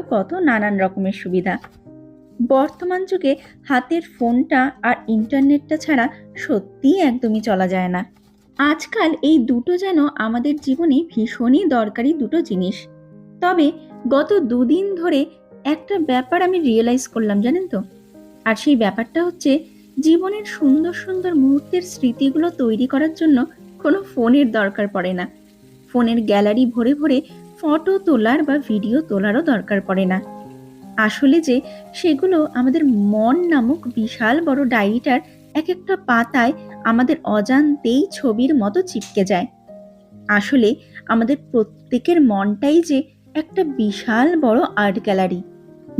কত নানান রকমের সুবিধা। বর্তমান যুগে হাতের ফোনটা আর ইন্টারনেটটা ছাড়া সত্যিই একদমই চলা যায় না। আজকাল এই দুটো যেন আমাদের জীবনে ভীষণই দরকারি দুটো জিনিস। তবে গত দুদিন ধরে একটা ব্যাপার আমি রিয়েলাইজ করলাম, জানেন তো? আর সেই ব্যাপারটা হচ্ছে জীবনের সুন্দর সুন্দর মুহূর্তের স্মৃতিগুলো তৈরি করার জন্য কোনো ফোনের দরকার পড়ে না। ফোনের গ্যালারি ভরে ভরে ফটো তোলার বা ভিডিও তোলারও দরকার পড়ে না। আসলে যে সেগুলো আমাদের মন নামক বিশাল বড় ডায়েরিটার এক একটা পাতায় আমাদের অজান্তেই ছবির মতো চিপকে যায়। আসলে আমাদের প্রত্যেকের মনটাই যে একটা বিশাল বড় আর্ট গ্যালারি,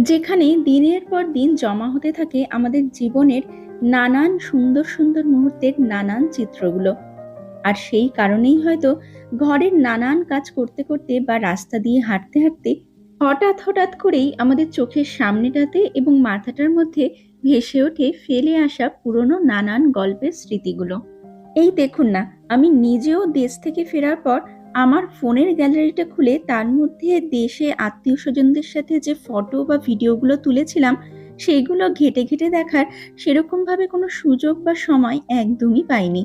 যেখানে দিনের পর দিন জমা হতে থাকে আমাদের জীবনের নানান সুন্দর সুন্দর মুহূর্তের নানান চিত্রগুলো। আর সেই কারণেই হয়তো ঘরের নানান কাজ করতে করতে বা রাস্তা দিয়ে হাঁটতে হাঁটতে হঠাৎ হঠাৎ করেই আমাদের চোখের সামনেটাতে এবং মাথাটার মধ্যে ভেসে ওঠে ফেলে আসা পুরনো নানান গল্পের স্মৃতিগুলো। এই দেখুন না, আমি নিজেও দেশ থেকে ফেরার পর আমার ফোনের গ্যালারিটা খুলে তার মধ্যে দেশে আত্মীয় স্বজনদের সাথে যে ফটো বা ভিডিওগুলো তুলেছিলাম, সেইগুলো ঘেটে ঘেটে দেখার সেরকমভাবে কোনো সুযোগ বা সময় একদমই পাইনি।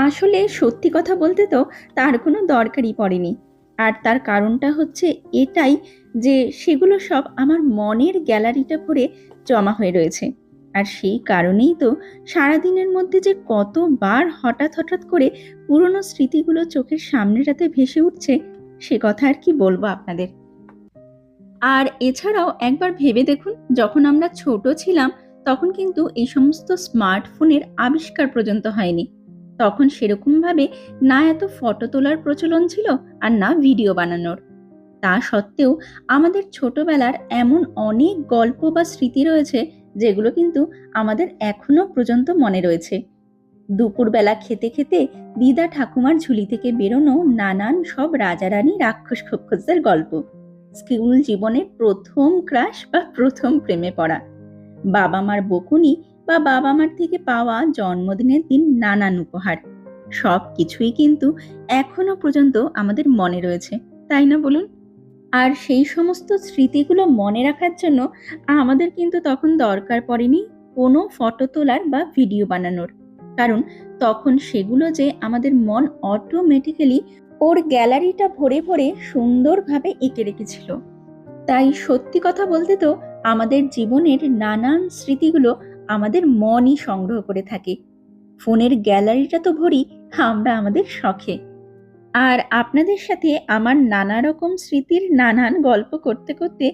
আসলে সত্যি কথা বলতে তো তার কোনো দরকারই পড়েনি। আর তার কারণটা হচ্ছে এটাই যে সেগুলো সব আমার মনের গ্যালারিটা ভরে জমা হয়ে রয়েছে। আর সেই কারণেই তো সারাদিনের মধ্যে যে কতবার হঠাৎ হঠাৎ করে পুরনো স্মৃতিগুলো চোখের সামনেটাতে ভেসে উঠছে, সে কথা আর কি বলব আপনাদের? আর এছাড়াও একবার ভেবে দেখুন, যখন আমরা ছোট ছিলাম, তখন কিন্তু এই সমস্ত স্মার্টফোনের আবিষ্কার পর্যন্ত হয়নি। তখন সেরকমভাবে না এত ফটো তোলার প্রচলন ছিল আর না ভিডিও বানানোর। তা সত্ত্বেও আমাদের ছোটবেলার এমন অনেক গল্প বা স্মৃতি রয়েছে যেগুলো কিন্তু আমাদের এখনও পর্যন্ত মনে রয়েছে। দুপুরবেলা খেতে খেতে দিদা ঠাকুমার ঝুলি থেকে বেরোনো নানান সব রাজারানী রাক্ষস খক্ষসদের গল্প। স্কুল জীবনে প্রথম ক্রাশ বা প্রথম প্রেমে পড়া। বাবা মার বকুনি বা বাবা মার থেকে পাওয়া জন্মদিনের দিন নানান উপহার। সব কিছুই কিন্তু এখনও পর্যন্ত আমাদের মনে রয়েছে, তাই না বলুন? আর সেই সমস্ত স্মৃতিগুলো মনে রাখার জন্য আমাদের কিন্তু তখন দরকার পড়েনি কোনো ফটো তোলার বা ভিডিও বানানোর। কারণ তখন সেগুলো যে আমাদের মন অটোমেটিক্যালি ওর গ্যালারিটা ভরে ভরে সুন্দরভাবে এঁকে রেখেছিল। তাই সত্যি কথা বলতে তো আমাদের জীবনের নানান স্মৃতিগুলো আমাদের মনই সংগ্রহ করে থাকে। ফোনের গ্যালারিটা তো ভরি আমরা আমাদের শখে। আর আপনাদের সাথে আমার নানা রকম স্মৃতির নানান গল্প করতে করতে